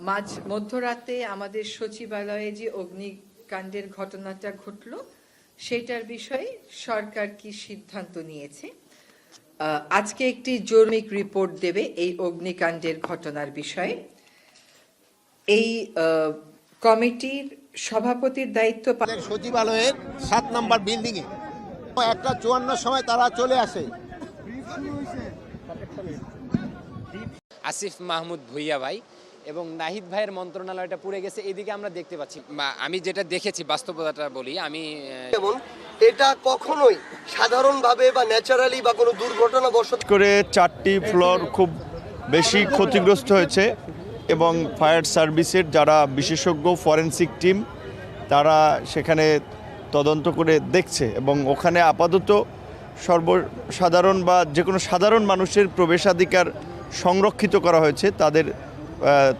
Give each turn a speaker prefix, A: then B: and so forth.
A: মাঝ মধ্যরাতে আমাদের সচিবালয়ে যে অগ্নিকাণ্ডের ঘটনাটা ঘটলো সেটার বিষয়ে সরকার কি সিদ্ধান্ত নিয়েছে? আহ, আজকে একটি জরুরি রিপোর্ট দেবে এই অগ্নিকাণ্ডের ঘটনার বিষয়ে। এই আহ, কমিটির সভাপতির দায়িত্ব
B: সচিবালয়ের সাত নম্বর বিল্ডিং এ একটা চুয়ান্ন সময় তারা চলে আসে।
C: আসিফ মাহমুদ ভুইয়া ভাই এবং নাহিদ ভাইয়ের মন্ত্রণালয়টা পুড়ে গেছে এদিকে আমরা দেখতে পাচ্ছি। আমি যেটা দেখেছি বাস্তবতাটা বলি আমি
D: এবং এটা কখনোই সাধারণভাবে বা ন্যাচারালি বা কোনো দুর্ঘটনা বশত
E: করে চারটি ফ্লোর খুব বেশি ক্ষতিগ্রস্ত হয়েছে এবং ফায়ার সার্ভিসের যারা বিশেষজ্ঞ ফরেনসিক টিম তারা সেখানে তদন্ত করে দেখছে এবং ওখানে আপাতত সর্বসাধারণ বা যে কোনো সাধারণ মানুষের প্রবেশাধিকার সংরক্ষিত করা হয়েছে তাদের uh,